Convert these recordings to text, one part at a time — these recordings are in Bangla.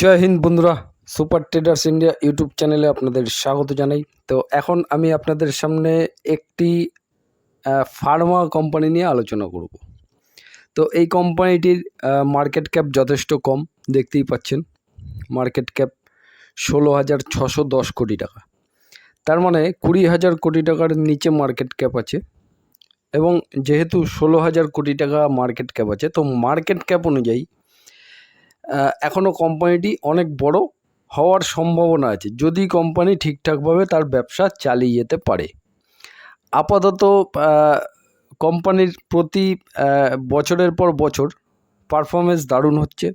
জয় হিন্দ বন্ধুরা, সুপার ট্রেডার্স ইন্ডিয়া ইউটিউব চ্যানেলে আপনাদের স্বাগত জানাই। তো এখন আমি আপনাদের সামনে একটি ফার্মা কোম্পানি নিয়ে আলোচনা করব। তো এই কোম্পানিটির মার্কেট ক্যাপ যথেষ্ট কম, দেখতেই পাচ্ছেন। মার্কেট ক্যাপ ষোলো হাজার ছশো দশ কোটি টাকা। তার মানে কুড়ি হাজার কোটি টাকার নিচে মার্কেট ক্যাপ আছে এবং যেহেতু ষোলো হাজার কোটি টাকা মার্কেট ক্যাপ আছে, তো মার্কেট ক্যাপ অনুযায়ী এখনও কোম্পানিটি অনেক বড় হওয়ার সম্ভাবনা আছে। যদি কোম্পানি ঠিকঠাকভাবে তার ব্যবসা চালিয়ে যেতে পারে। আপাতত কোম্পানির প্রতি বছরের পর বছর পারফরমেন্স দারুণ হচ্ছে।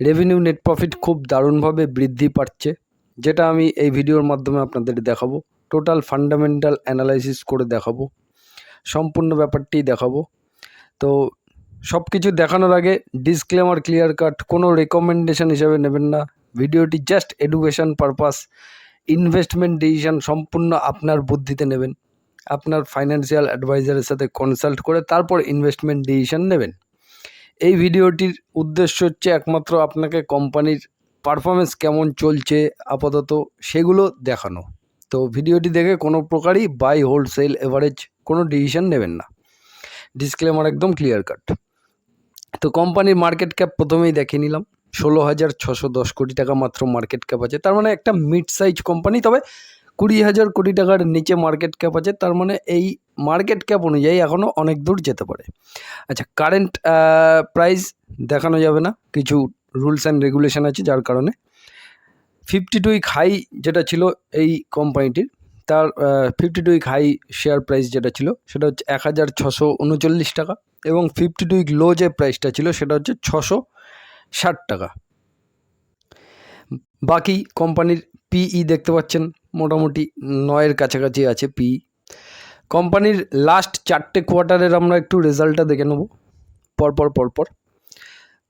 রেভিনিউ নেট প্রফিট খুব দারুণভাবে বৃদ্ধি পাচ্ছে, যেটা আমি এই ভিডিওর মাধ্যমে আপনাদের দেখাবো। টোটাল ফান্ডামেন্টাল অ্যানালাইসিস করে দেখাবো। সম্পূর্ণ ব্যাপারটি দেখাবো। তো সব কিছু দেখানোর আগে ডিসক্লেমার ক্লিয়ার কাট কোনো রেকমেন্ডেশন হিসাবে নেবেন না। ভিডিওটি just education purpose investment decision সম্পূর্ণ আপনার বুদ্ধিতে নেবেন। আপনার ফাইন্যান্সিয়াল অ্যাডভাইজারের সাথে কনসাল্ট করে তারপর ইনভেস্টমেন্ট ডিসিশন নেবেন। এই ভিডিওটির উদ্দেশ্য হচ্ছে একমাত্র আপনাকে কোম্পানির পারফরমেন্স কেমন চলছে আপাতত সেগুলো দেখানো। তো ভিডিওটি দেখে কোনো প্রকারই বাই হোলসেল এভারেজ কোনো ডিসিশন নেবেন না। ডিসক্লেমার একদম ক্লিয়ার কাট তো কোম্পানির মার্কেট ক্যাপ প্রথমেই দেখে নিলাম। ষোলো হাজার ছশো দশ কোটি টাকা মাত্র মার্কেট ক্যাপ আছে। তার মানে একটা মিড সাইজ কোম্পানি তবে কুড়ি হাজার কোটি টাকার নিচে মার্কেট ক্যাপ আছে। তার মানে এই মার্কেট ক্যাপ অনুযায়ী এখনও অনেক দূর যেতে পারে। আচ্ছা কারেন্ট প্রাইস দেখানো যাবে না। কিছু রুলস অ্যান্ড রেগুলেশন আছে যার কারণে। ফিফটি টু উইক হাই যেটা ছিল এই কোম্পানিটির তার fifty two week high share price যেটা ছিল, সেটা হচ্ছে এক হাজার ছশো উনচল্লিশ টাকা। এবং ফিফটি টু লো যে প্রাইসটা ছিল সেটা হচ্ছে ছশো ষাট টাকা। বাকি কোম্পানির পিই দেখতে পাচ্ছেন, মোটামুটি নয়ের কাছাকাছি আছে পিই কোম্পানির লাস্ট চারটে কোয়ার্টারের আমরা একটু রেজাল্টটা দেখে নেব, পরপর পরপর।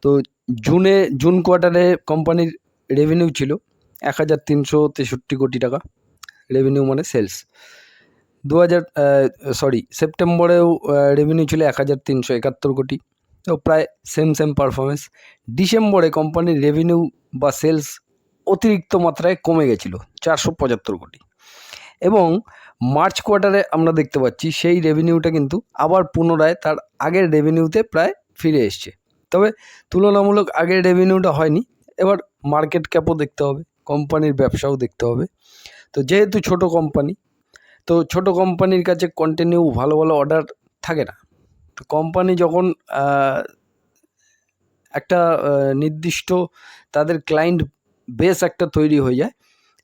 তো জুনে, জুন কোয়ার্টারে কোম্পানির রেভিনিউ ছিল এক হাজার তিনশো তেষট্টি কোটি টাকা রেভিনিউ মানে সেলস দু হাজার সরি সেপ্টেম্বরেও রেভিনিউ ছিল এক হাজার তিনশো একাত্তর কোটি। তো প্রায় সেম সেম পারফরমেন্স ডিসেম্বরে কোম্পানির রেভিনিউ বা সেলস অতিরিক্ত মাত্রায় কমে গেছিল, চারশো পঁচাত্তর কোটি। এবং মার্চ কোয়ার্টারে আমরা দেখতে পাচ্ছি, সেই রেভিনিউটা কিন্তু আবার পুনরায় তার আগের রেভিনিউতে প্রায় ফিরে এসছে। তবে তুলনামূলক আগের রেভিনিউটা হয়নি। এবার মার্কেট ক্যাপও দেখতে হবে কোম্পানির ব্যবসাও দেখতে হবে। তো যেহেতু ছোট কোম্পানি তো ছোট কোম্পানির কাছে কন্টিনিউ ভালো ভালো অর্ডার থাকে না। তো কোম্পানি যখন একটা নির্দিষ্ট তাদের ক্লায়েন্ট বেস একটা তৈরি হয়ে যায়,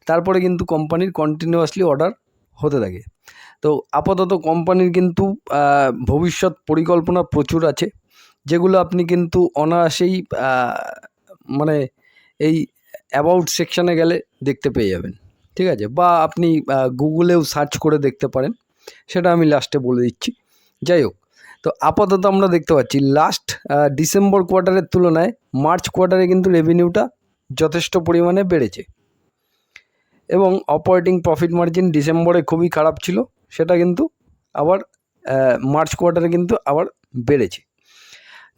তারপরে কিন্তু কোম্পানির কন্টিনিউয়াসলি অর্ডার হতে থাকে। তো আপাতত কোম্পানির কিন্তু ভবিষ্যৎ পরিকল্পনা প্রচুর আছে, যেগুলো আপনি কিন্তু অনায়াসেই মানে এই অ্যাবাউট সেকশানে গেলে দেখতে পেয়ে যাবেন। ঠিক আছে? বা আপনি গুগলেও সার্চ করে দেখতে পারেন। সেটা আমি লাস্টে বলে দিচ্ছি। যাই হোক, তো আপাতত আমরা দেখতে পাচ্ছি লাস্ট ডিসেম্বর কোয়ার্টারের তুলনায় মার্চ কোয়ার্টারে কিন্তু রেভিনিউটা যথেষ্ট পরিমাণে বেড়েছে। এবং অপারেটিং প্রফিট মার্জিন ডিসেম্বরে খুবই খারাপ ছিল, সেটা কিন্তু আবার মার্চ কোয়ার্টারে কিন্তু আবার বেড়েছে।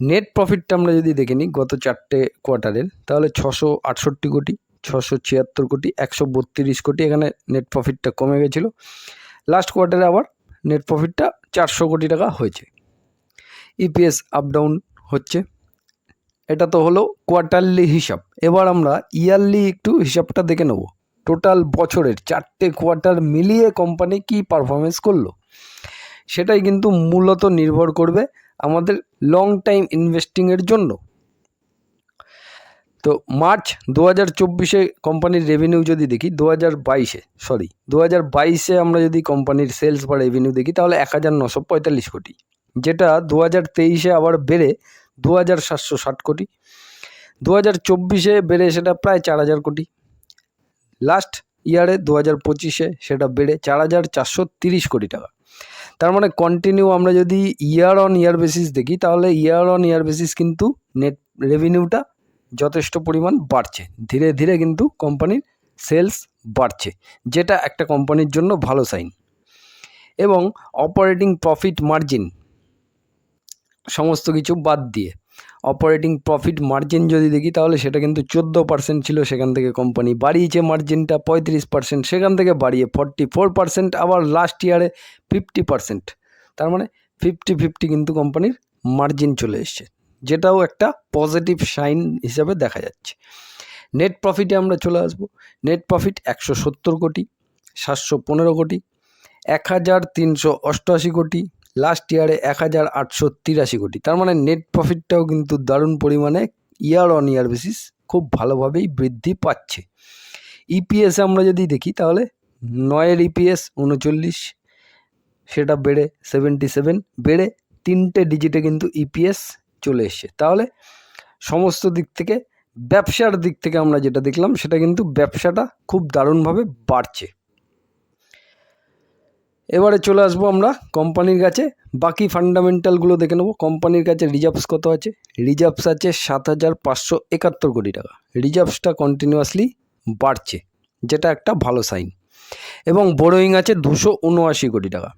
নেট প্রফিটটা আমরা যদি দেখে নিই, গত চারটে কোয়ার্টারের তাহলে ছশো আটষট্টি কোটি। ছশো ছিয়াত্তর কোটি, একশো বত্রিশ কোটি, এখানে নেট প্রফিটটা কমে গেছিল। লাস্ট কোয়ার্টারে আবার নেট প্রফিটটা চারশো কোটি টাকা হয়েছে। ইপিএস আপ ডাউন হচ্ছে। এটা তো হলো কোয়ার্টারলি হিসাব। এবার আমরা ইয়ারলি একটু হিসাবটা দেখে নেব। টোটাল বছরের চারটে কোয়ার্টার মিলিয়ে কোম্পানি কি পারফরমেন্স করল? সেটাই কিন্তু মূলত নির্ভর করবে আমাদের লং টাইম ইনভেস্টিংয়ের জন্য। তো মার্চ দু হাজার চব্বিশে কোম্পানির রেভিনিউ যদি দেখি, দু হাজার বাইশে সরি দু হাজার বাইশে আমরা যদি কোম্পানির সেলস বা রেভিনিউ দেখি, তাহলে এক হাজার নশো পঁয়তাল্লিশ কোটি। যেটা দু হাজার তেইশে আবার বেড়ে দু হাজার সাতশো ষাট কোটি। দু হাজার চব্বিশে বেড়ে সেটা প্রায় চার হাজার কোটি। লাস্ট ইয়ারে দু হাজার পঁচিশে সেটা বেড়ে চার হাজার চারশো তিরিশ কোটি টাকা। তার মানে কন্টিনিউ আমরা যদি ইয়ার অন ইয়ার বেসিস দেখি, তাহলে ইয়ার অন ইয়ার বেসিস কিন্তু নেট রেভিনিউটা যথেষ্ট পরিমাণ বাড়ছে। ধীরে ধীরে কিন্তু কোম্পানির সেলস বাড়ছে, যেটা একটা কোম্পানির জন্য ভালো সাইন। এবং অপারেটিং প্রফিট মার্জিন সমস্ত কিছু বাদ দিয়ে, অপারেটিং প্রফিট মার্জিন যদি দেখি তাহলে সেটা কিন্তু চোদ্দ পার্সেন্ট ছিল, সেখান থেকে কোম্পানি বাড়িয়েছে মার্জিনটা পঁয়ত্রিশ পার্সেন্ট সেখান থেকে বাড়িয়ে ফর্টি ফোর পার্সেন্ট আবার লাস্ট ইয়ারে ফিফটি পার্সেন্ট তার মানে ফিফটি ফিফটি কিন্তু কোম্পানির মার্জিন চলে এসছে। যেটাও একটা পজিটিভ সাইন হিসাবে দেখা যাচ্ছে। নেট প্রফিটে আমরা চলে আসব। নেট প্রফিট একশো সত্তর কোটি, সাতশো পনেরো কোটি, এক হাজার তিনশো অষ্টআশি কোটি লাস্ট ইয়ারে এক হাজার আটশো তিরাশি কোটি। তার মানে নেট প্রফিটটাও কিন্তু দারুণ পরিমাণে ইয়ার অন ইয়ার বেসিস খুব ভালোভাবেই বৃদ্ধি পাচ্ছে। ইপিএস আমরা যদি দেখি তাহলে নয়ের ইপিএস উনচল্লিশ, সেটা বেড়ে সেভেন্টি সেভেন বেড়ে তিনটে ডিজিটে কিন্তু ইপিএস চলে এসছে। তাহলে সমস্ত দিক থেকে, ব্যবসার দিক থেকে আমরা যেটা দেখলাম, সেটা কিন্তু ব্যবসাটা খুব দারুণভাবে বাড়ছে। এবারে চলে আসব আমরা কোম্পানির কাছে। বাকি ফান্ডামেন্টালগুলো দেখে নেব। কোম্পানির কাছে রিজার্ভস কত আছে? রিজার্ভস আছে সাত হাজার পাঁচশো একাত্তর কোটি টাকা। রিজার্ভসটা কন্টিনিউয়াসলি বাড়ছে, যেটা একটা ভালো সাইন এবং বোরোয়িং আছে দুশো উনআশি কোটি টাকা।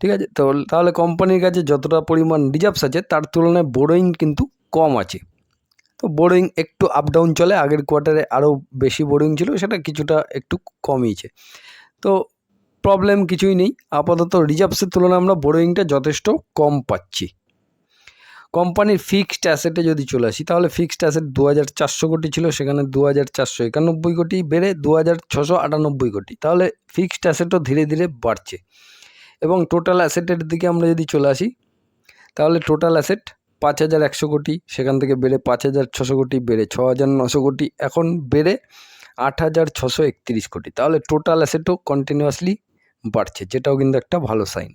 ঠিক আছে? তো তাহলে কোম্পানির কাছে যতটা পরিমাণ রিজার্ভস আছে, তার তুলনায় বোরোয়িং কিন্তু কম আছে। তো বোরোয়িং একটু আপ ডাউন চলে, আগের কোয়ার্টারে আরও বেশি বোরোয়িং ছিল, সেটা কিছুটা একটু কমিয়েছে। তো প্রবলেম কিছুই নেই, আপাতত রিজার্ভসের তুলনায় আমরা বোরোয়িংটা যথেষ্ট কম পাচ্ছি। কোম্পানির ফিক্সড অ্যাসেটে যদি চলে আসি, তাহলে ফিক্সড অ্যাসেট দু হাজার চারশো কোটি ছিল, সেখানে দু হাজার চারশো একানব্বই কোটি বেড়ে দু হাজার ছশো আটানব্বই কোটি। তাহলে ফিক্সড অ্যাসেটও ধীরে ধীরে বাড়ছে। এবং টোটাল অ্যাসেটের দিকে আমরা যদি চলে আসি, তাহলে টোটাল অ্যাসেট পাঁচ হাজার একশো কোটি, সেখান থেকে বেড়ে পাঁচ হাজার ছশো কোটি, বেড়ে ছ হাজার নশো কোটি, এখন বেড়ে আট হাজার ছশো একত্রিশ কোটি। তাহলে টোটাল অ্যাসেটও কন্টিনিউয়াসলি বাড়ছে, যেটাও কিন্তু একটা ভালো সাইন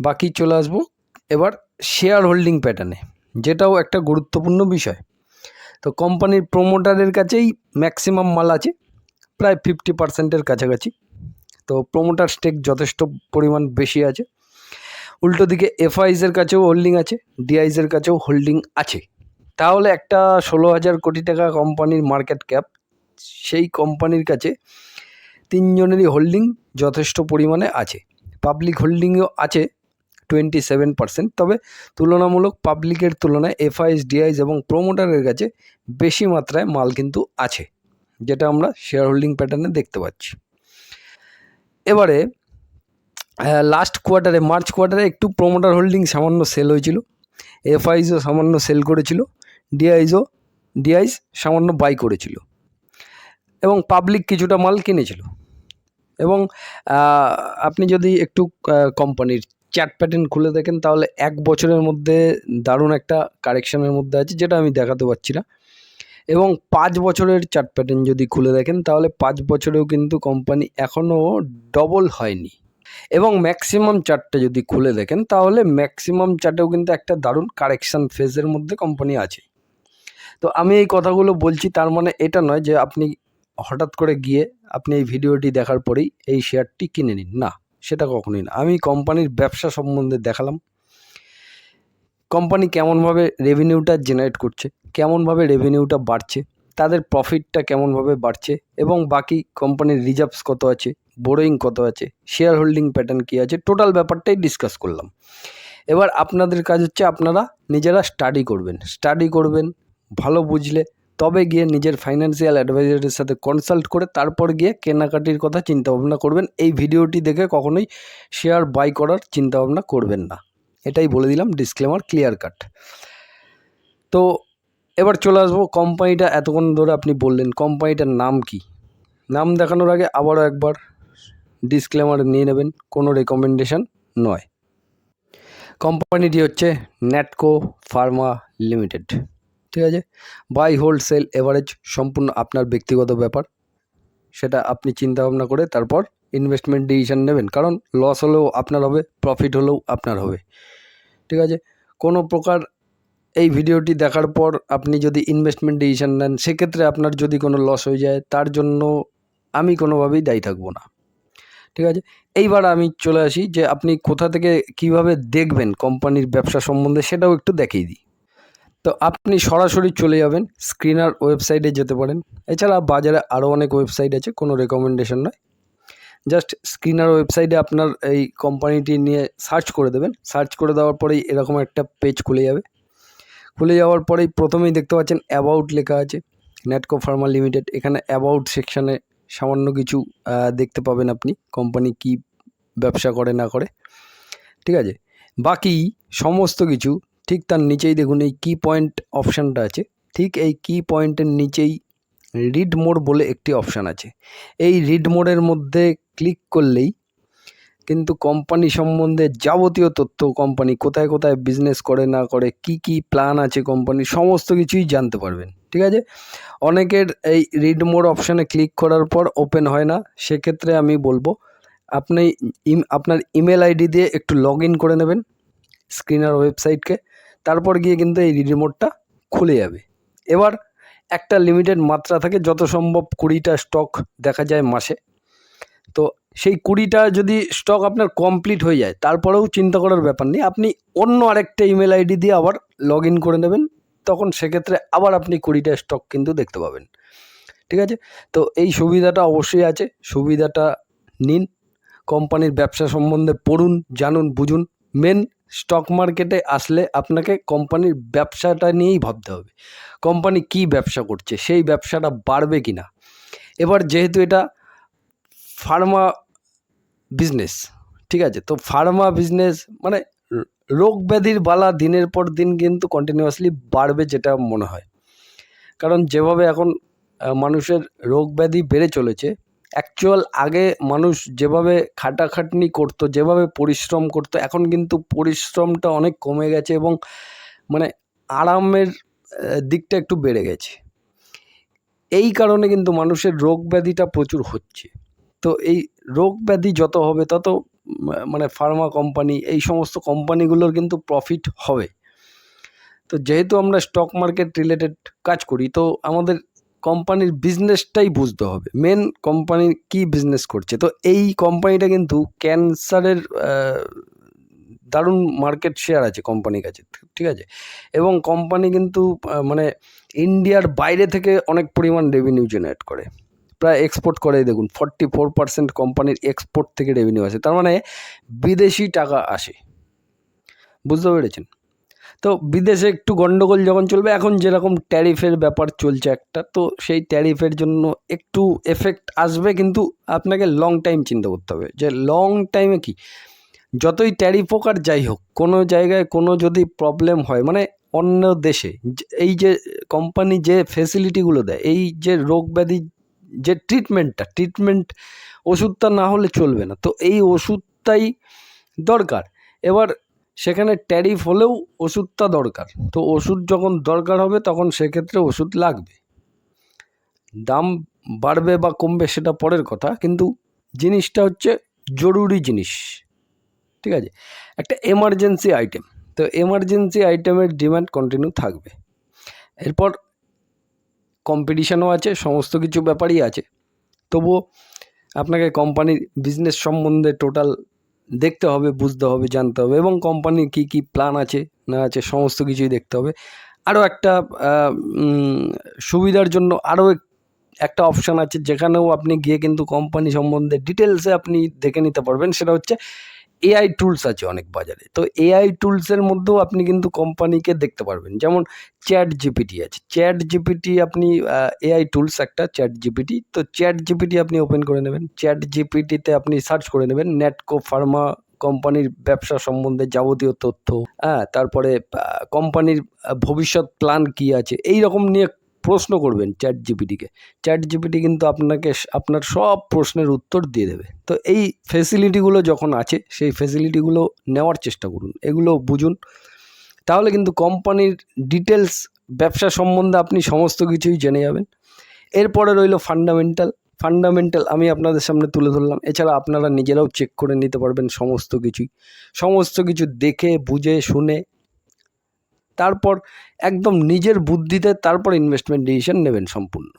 বাকি চলে আসব, এবার শেয়ার হোল্ডিং প্যাটার্নে যেটাও একটা গুরুত্বপূর্ণ বিষয়। তো কোম্পানির প্রোমোটারের কাছেই ম্যাক্সিমাম মাল আছে, প্রায় ফিফটি পার্সেন্টের কাছাকাছি। তো প্রোমোটার স্টেক যথেষ্ট পরিমাণ বেশি আছে। উল্টো দিকে এফআইসের কাছেও হোল্ডিং আছে ডিআইসের কাছেও হোল্ডিং আছে। তাহলে একটা ষোলো হাজার কোটি টাকা কোম্পানির মার্কেট ক্যাপ সেই কোম্পানির কাছে তিনজনেরই হোল্ডিং যথেষ্ট পরিমাণে আছে। পাবলিক হোল্ডিংও আছে টোয়েন্টি সেভেন পার্সেন্ট তবে তুলনামূলক পাবলিকের তুলনায় এফআইএস ডিআইস এবং প্রোমোটারের কাছে বেশি মাত্রায় মাল কিন্তু আছে, যেটা আমরা শেয়ার হোল্ডিং প্যাটার্নে দেখতে পাচ্ছি। এবারে লাস্ট কোয়ার্টারে মার্চ কোয়ার্টারে একটু প্রোমোটার হোল্ডিং সামান্য সেল হয়েছিল। এফআইসও সামান্য সেল করেছিল। ডিআইসও ডিআইস সামান্য বাই করেছিল। এবং পাবলিক কিছুটা মাল কিনেছিল। এবং আপনি যদি একটু কোম্পানির চ্যাট প্যাটার্ন খুলে দেখেন, তাহলে এক বছরের মধ্যে দারুণ একটা কারেকশানের মধ্যে আছে, যেটা আমি দেখাতে পারছি না। এবং পাঁচ বছরের চার্ট প্যাটার্ন যদি খুলে দেখেন, তাহলে পাঁচ বছরেও কিন্তু কোম্পানি এখনও ডবল হয়নি। এবং ম্যাক্সিমাম চার্টটা যদি খুলে দেখেন, তাহলে ম্যাক্সিমাম চার্টেও কিন্তু একটা দারুণ কারেকশান ফেজের মধ্যে কোম্পানি আছে। তো আমি এই কথাগুলো বলছি তার মানে এটা নয় যে আপনি হঠাৎ করে গিয়ে আপনি এই ভিডিওটি দেখার পরেই এই শেয়ারটি কিনে নিন। না, সেটা কখনোই না। আমি কোম্পানির ব্যবসা সম্বন্ধে দেখালাম। কোম্পানি কেমনভাবে রেভিনিউটা জেনারেট করছে কেমনভাবে রেভিনিউটা বাড়ছে, তাদের প্রফিটটা কেমনভাবে বাড়ছে এবং বাকি কোম্পানির রিজার্ভস কত আছে বোরোয়িং কত আছে শেয়ার হোল্ডিং প্যাটার্ন কী আছে টোটাল ব্যাপারটাই ডিসকাস করলাম। এবার আপনাদের কাজ হচ্ছে আপনারা নিজেরা স্টাডি করবেন। স্টাডি করবেন, ভালো বুঝলে, তবে গিয়ে নিজের ফাইন্যান্সিয়াল অ্যাডভাইজারের সাথে কনসাল্ট করে তারপর গিয়ে কেনাকাটির কথা চিন্তাভাবনা করবেন। এই ভিডিওটি দেখে কখনোই শেয়ার বাই করার চিন্তাভাবনা করবেন না। এটাই বলে দিলাম ডিসক্লেমার ক্লিয়ার কাট তো এবার চলে আসব কোম্পানিটা এতক্ষণ ধরে আপনি বললেন কোম্পানিটার নাম কি? নাম দেখানোর আগে আবারও একবার ডিসক্লেমার নিয়ে নেবেন, কোনো রেকমেন্ডেশন নয়। কোম্পানিটি হচ্ছে ন্যাটকো ফার্মা লিমিটেড ঠিক আছে? বাই হোলসেল এভারেজ সম্পূর্ণ আপনার ব্যক্তিগত ব্যাপার। সেটা আপনি চিন্তা ভাবনা করে তারপর ইনভেস্টমেন্ট ডিসিশন নেবেন। কারণ লস হলেও আপনার হবে প্রফিট হলেও আপনার হবে। ঠিক আছে? কোনো প্রকার এই ভিডিওটি দেখার পর আপনি যদি ইনভেস্টমেন্ট ডিসিশন নেন, সেক্ষেত্রে আপনার যদি কোনো লস হয়ে যায়, তার জন্য আমি কোনোভাবেই দায়ী থাকব না। ঠিক আছে? এইবার আমি চলে আসি যে আপনি কোথা থেকে কীভাবে দেখবেন কোম্পানির ব্যবসা সম্বন্ধে সেটাও একটু দেখিয়ে দিই। তো আপনি সরাসরি চলে যাবেন স্ক্রিনার ওয়েবসাইটে যেতে পারেন। এছাড়া বাজারে আরও অনেক ওয়েবসাইট আছে, কোনো রেকমেন্ডেশন নয়। জাস্ট স্ক্রিনার ওয়েবসাইটে আপনার এই কোম্পানিটি নিয়ে সার্চ করে দেবেন। সার্চ করে দেওয়ার পরেই এরকম একটা পেজ খুলে যাবে। খুলে যাওয়ার পরেই প্রথমেই দেখতে পাচ্ছেন অ্যাবাউট লেখা আছে নেটকো ফার্মা লিমিটেড এখানে অ্যাবাউট সেকশানে সামান্য কিছু দেখতে পাবেন আপনি কোম্পানি কি ব্যবসা করে না করে। ঠিক আছে? বাকি সমস্ত কিছু, ঠিক তার নিচেই দেখুন এই কি পয়েন্ট অপশানটা আছে। ঠিক এই কি পয়েন্টের নিচেই রিড মোড বলে একটি অপশান আছে। এই রিড মোডের মধ্যে ক্লিক করলেই কিন্তু কোম্পানি সম্বন্ধে যাবতীয় তথ্য কোম্পানি কোথায় কোথায় বিজনেস করে, না করে, কি কি প্ল্যান আছে কোম্পানির সমস্ত কিছুই জানতে পারবেন, ঠিক আছে? অনেকের এই রিড মোড অপশানে ক্লিক করার পর ওপেন হয় না, সেক্ষেত্রে আমি বলব, আপনি ইম- আপনার ইমেল আইডি দিয়ে একটু লগ ইন করে নেবেন স্ক্রিনার ওয়েবসাইটকে তারপর গিয়ে কিন্তু এই রিড মোডটা খুলে যাবে। এবার একটা লিমিটেড মাত্রা থাকে, যত সম্ভব কুড়িটা স্টক দেখা যায় মাসে। সেই কুড়িটা যদি স্টক আপনার কমপ্লিট হয়ে যায়, তারপরেও চিন্তা করার ব্যাপার নেই। আপনি অন্য আরেকটা ইমেল আইডি দিয়ে আবার লগ ইন করে নেবেন, তখন সেক্ষেত্রে আবার আপনি কুড়িটা স্টক কিন্তু দেখতে পাবেন। ঠিক আছে? তো এই সুবিধাটা অবশ্যই আছে। সুবিধাটা নিন কোম্পানির ব্যবসা সম্বন্ধে পড়ুন, জানুন, বুঝুন। মেন স্টক মার্কেটে আসলে আপনাকে কোম্পানির ব্যবসাটা নিয়েই ভাবতে হবে। কোম্পানি কি ব্যবসা করছে, সেই ব্যবসাটা বাড়বে কি না এবার যেহেতু এটা ফার্মা বিজনেস ঠিক আছে? তো ফার্মা বিজনেস মানে রোগ ব্যাধির বালা দিনের পর দিন কিন্তু কন্টিনিউয়াসলি বাড়বে যেটা মনে হয়। কারণ যেভাবে এখন মানুষের রোগ ব্যাধি বেড়ে চলেছে অ্যাকচুয়াল আগে মানুষ যেভাবে খাটাখাটনি করতো, যেভাবে পরিশ্রম করতো, এখন কিন্তু পরিশ্রমটা অনেক কমে গেছে এবং মানে আরামের দিকটা একটু বেড়ে গেছে। এই কারণে কিন্তু মানুষের রোগ ব্যাধিটা প্রচুর হচ্ছে। তো এই রোগ ব্যাধি যত হবে, তত মানে ফার্মা কোম্পানি এই সমস্ত কোম্পানিগুলোর কিন্তু প্রফিট হবে। তো যেহেতু আমরা স্টক মার্কেট রিলেটেড কাজ করি, তো আমাদের কোম্পানির বিজনেসটাই বুঝতে হবে। মেন কোম্পানি কি বিজনেস করছে? তো এই কোম্পানিটা কিন্তু ক্যান্সারের দারুণ মার্কেট শেয়ার আছে কোম্পানির কাছে, ঠিক আছে? এবং কোম্পানি কিন্তু মানে ইন্ডিয়ার বাইরে থেকে অনেক পরিমাণ রেভিনিউ জেনারেট করে। প্রায় এক্সপোর্ট করে দেখুন। ফর্টি ফোর পার্সেন্ট কোম্পানির এক্সপোর্ট থেকে রেভিনিউ আসে। তার মানে বিদেশি টাকা আসে। বুঝতে পেরেছেন? তো বিদেশে একটু গন্ডগোল যখন চলবে, এখন যেরকম ট্যারিফের ব্যাপার চলছে একটা, তো সেই ট্যারিফের জন্য একটু এফেক্ট আসবে, কিন্তু আপনাকে লং টাইম চিন্তা করতে হবে। যে লং টাইমে কি? যতই ট্যারিফ হোক আর যাই হোক, কোনো জায়গায় কোনো যদি প্রবলেম হয় মানে অন্য দেশে এই যে কোম্পানি যে ফেসিলিটিগুলো দেয়, এই যে রোগ ব্যাধি যে ট্রিটমেন্টটা ট্রিটমেন্ট ওষুধটা না হলে চলবে না। তো এই ওষুধটাই দরকার। এবার সেখানে ট্যারিফ হলেও ওষুধটা দরকার। তো ওষুধ যখন দরকার হবে তখন সেক্ষেত্রে ওষুধ লাগবে। দাম বাড়বে বা কমবে সেটা পরের কথা, কিন্তু জিনিসটা হচ্ছে জরুরি জিনিস। ঠিক আছে? একটা এমার্জেন্সি আইটেম তো এমার্জেন্সি আইটেমের ডিমান্ড কন্টিনিউ থাকবে। এরপর কম্পিটিশনও আছে, সমস্ত কিছু ব্যাপারই আছে। তবুও আপনাকে কোম্পানির বিজনেস সম্বন্ধে টোটাল দেখতে হবে, বুঝতে হবে, জানতে হবে এবং কোম্পানির কী কী প্ল্যান আছে, না আছে, সমস্ত কিছুই দেখতে হবে। আরও একটা সুবিধার জন্য আরও একটা অপশান আছে, যেখানেও আপনি গিয়ে কিন্তু কোম্পানি সম্বন্ধে ডিটেলসে আপনি দেখে নিতে পারবেন, সেটা হচ্ছে এআই টুলস আছে অনেক বাজারে। তো এআই টুলসের মধ্যেও আপনি কিন্তু কোম্পানিকে দেখতে পারবেন। যেমন চ্যাট জিপিটি আছে চ্যাট জিপিটি আপনি এআই টুলস একটা চ্যাট জিপিটি তো চ্যাট জিপিটি আপনি ওপেন করে নেবেন। চ্যাট জিপিটিতে আপনি সার্চ করে নেবেন নেটকো ফার্মা কোম্পানির ব্যবসা সম্বন্ধে যাবতীয় তথ্য। হ্যাঁ তারপরে কোম্পানির ভবিষ্যৎ প্ল্যান কী আছে? এই রকম নিয়ে প্রশ্ন করবেন চ্যাট জিপিটিকে চ্যাট জিপিটি কিন্তু আপনাকে আপনার সব প্রশ্নের উত্তর দিয়ে দেবে। তো এই ফেসিলিটিগুলো যখন আছে, সেই ফেসিলিটিগুলো নেওয়ার চেষ্টা করুন। এগুলো বুঝুন। তাহলে কিন্তু কোম্পানির ডিটেলস ব্যবসা সম্বন্ধে আপনি সমস্ত কিছুই জেনে যাবেন। এরপরে রইল ফান্ডামেন্টাল। ফান্ডামেন্টাল আমি আপনাদের সামনে তুলে ধরলাম। এছাড়া আপনারা নিজেরাও চেক করে নিতে পারবেন সমস্ত কিছুই। সমস্ত কিছু দেখে, বুঝে, শুনে তারপর একদম নিজের বুদ্ধিতে তারপর ইনভেস্টমেন্ট ডিসিশন নেবেন সম্পূর্ণ।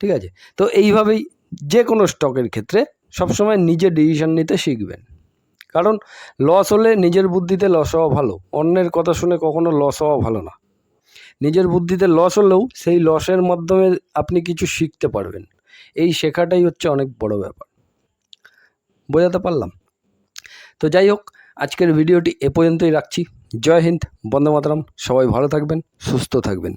ঠিক আছে? তো এইভাবেই যে কোনো স্টকের ক্ষেত্রে সবসময় নিজে ডিসিশন নিতে শিখবেন। কারণ লস হলে নিজের বুদ্ধিতে লস হওয়া ভালো, অন্যের কথা শুনে কখনো লস হওয়া ভালো না। নিজের বুদ্ধিতে লস হলেও সেই লসের মাধ্যমে আপনি কিছু শিখতে পারবেন। এই শেখাটাই হচ্ছে অনেক বড় ব্যাপার। বোঝাতে পারলাম? তো যাই হোক, আজকের ভিডিওটি এ পর্যন্তই রাখছি। জয় হিন্দ বন্দে মাতরম সবাই ভালো থাকবেন সুস্থ থাকবেন।